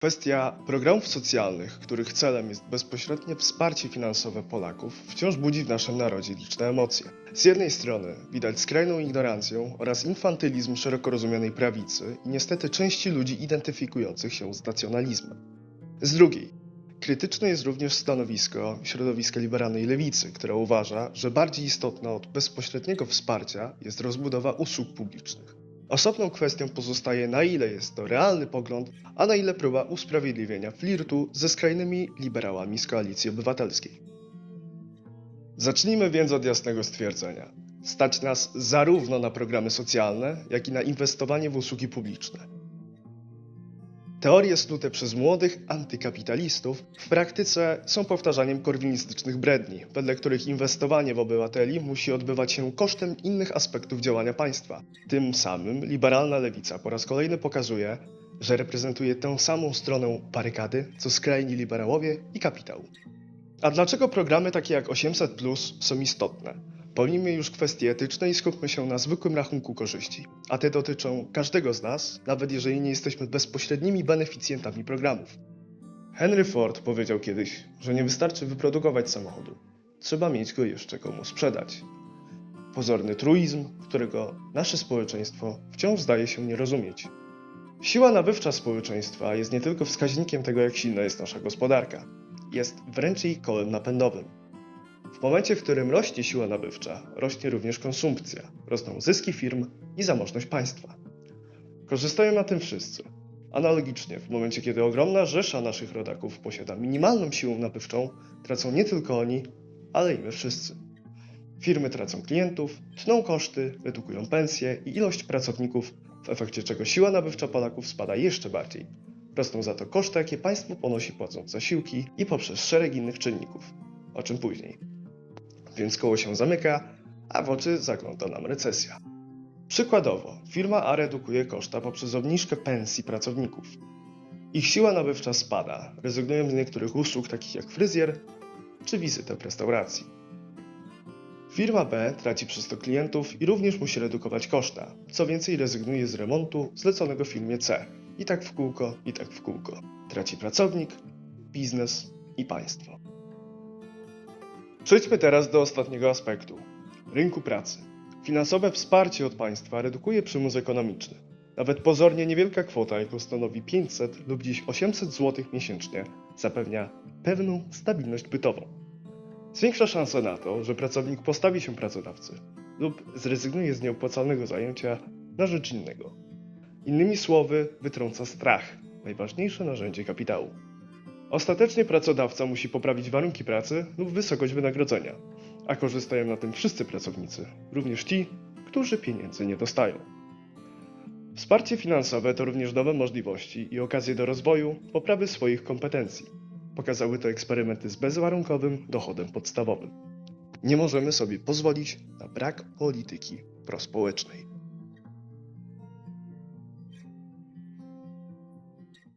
Kwestia programów socjalnych, których celem jest bezpośrednie wsparcie finansowe Polaków, wciąż budzi w naszym narodzie liczne emocje. Z jednej strony widać skrajną ignorancję oraz infantylizm szeroko rozumianej prawicy i niestety części ludzi identyfikujących się z nacjonalizmem. Z drugiej, krytyczne jest również stanowisko środowiska liberalnej lewicy, która uważa, że bardziej istotna od bezpośredniego wsparcia jest rozbudowa usług publicznych. Osobną kwestią pozostaje, na ile jest to realny pogląd, a na ile próba usprawiedliwienia flirtu ze skrajnymi liberałami z koalicji obywatelskiej. Zacznijmy więc od jasnego stwierdzenia. Stać nas zarówno na programy socjalne, jak i na inwestowanie w usługi publiczne. Teorie snute przez młodych antykapitalistów w praktyce są powtarzaniem korwinistycznych bredni, wedle których inwestowanie w obywateli musi odbywać się kosztem innych aspektów działania państwa. Tym samym liberalna lewica po raz kolejny pokazuje, że reprezentuje tę samą stronę barykady, co skrajni liberałowie i kapitał. A dlaczego programy takie jak 800 Plus są istotne? Pomijmy już kwestie etyczne i skupmy się na zwykłym rachunku korzyści. A te dotyczą każdego z nas, nawet jeżeli nie jesteśmy bezpośrednimi beneficjentami programów. Henry Ford powiedział kiedyś, że nie wystarczy wyprodukować samochodu. Trzeba mieć go jeszcze komu sprzedać. Pozorny truizm, którego nasze społeczeństwo wciąż zdaje się nie rozumieć. Siła nabywcza społeczeństwa jest nie tylko wskaźnikiem tego, jak silna jest nasza gospodarka. Jest wręcz jej kołem napędowym. W momencie, w którym rośnie siła nabywcza, rośnie również konsumpcja, rosną zyski firm i zamożność państwa. Korzystają na tym wszyscy. Analogicznie, w momencie, kiedy ogromna rzesza naszych rodaków posiada minimalną siłę nabywczą, tracą nie tylko oni, ale i my wszyscy. Firmy tracą klientów, tną koszty, redukują pensje i ilość pracowników, w efekcie czego siła nabywcza Polaków spada jeszcze bardziej. Rosną za to koszty, jakie państwo ponosi płacąc zasiłki i poprzez szereg innych czynników, o czym później więc koło się zamyka, a w oczy zagląda nam recesja. Przykładowo, firma A redukuje koszta poprzez obniżkę pensji pracowników. Ich siła nabywcza spada, rezygnują z niektórych usług takich jak fryzjer czy wizytę w restauracji. Firma B traci przez to klientów i również musi redukować koszta, co więcej rezygnuje z remontu zleconego firmie C. I tak w kółko, i tak w kółko. Traci pracownik, biznes i państwo. Przejdźmy teraz do ostatniego aspektu rynku pracy. Finansowe wsparcie od państwa redukuje przymus ekonomiczny. Nawet pozornie niewielka kwota, jaką stanowi 500 lub dziś 800 zł miesięcznie, zapewnia pewną stabilność bytową. Zwiększa szanse na to, że pracownik postawi się pracodawcy lub zrezygnuje z nieopłacalnego zajęcia na rzecz innego. Innymi słowy, wytrąca strach, najważniejsze narzędzie kapitału. Ostatecznie pracodawca musi poprawić warunki pracy lub wysokość wynagrodzenia, a korzystają na tym wszyscy pracownicy, również ci, którzy pieniędzy nie dostają. Wsparcie finansowe to również nowe możliwości i okazje do rozwoju, poprawy swoich kompetencji. Pokazały to eksperymenty z bezwarunkowym dochodem podstawowym. Nie możemy sobie pozwolić na brak polityki prospołecznej.